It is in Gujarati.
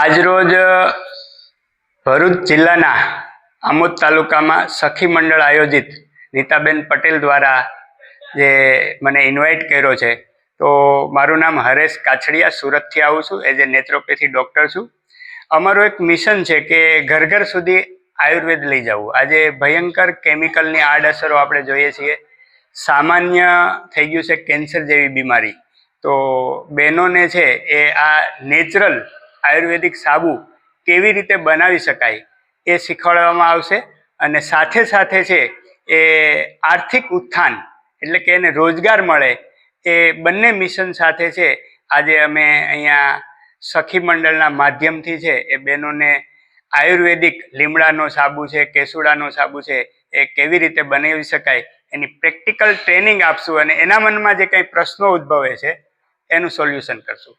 આજરોજ ભરૂચ જિલ્લાના આમોદ તાલુકામાં સખી મંડળ આયોજિત નીતાબેન પટેલ દ્વારા જે મને ઇન્વાઇટ કર્યો છે, તો મારું નામ હરેશ કાછડિયા, સુરતથી આવું છું, એઝ એ નેત્રોપેથી ડૉક્ટર છું. અમારું એક મિશન છે કે ઘર ઘર સુધી આયુર્વેદ લઈ જવું. આજે ભયંકર કેમિકલની આડઅસરો આપણે જોઈએ છીએ. સામાન્ય થઈ ગયું છે કેન્સર જેવી બીમારી. તો બહેનોને છે એ આ નેચરલ આયુર્વેદિક સાબુ કેવી રીતે બનાવી શકાય એ શીખવાડવામાં આવશે અને સાથે સાથે છે એ આર્થિક ઉત્થાન એટલે કે એને રોજગાર મળે એ બંને મિશન સાથે છે આજે અમે અહીંયા સખી મંડળના માધ્યમથી છે એ બહેનોને આયુર્વેદિક લીમડાનો સાબુ છે, કેસુડાનો સાબુ છે એ કેવી રીતે બનાવી શકાય એની પ્રેક્ટિકલ ટ્રેનિંગ આપશું અને એના મનમાં જે કંઈ પ્રશ્નો ઉદ્ભવે છે એનું સોલ્યુશન કરશું.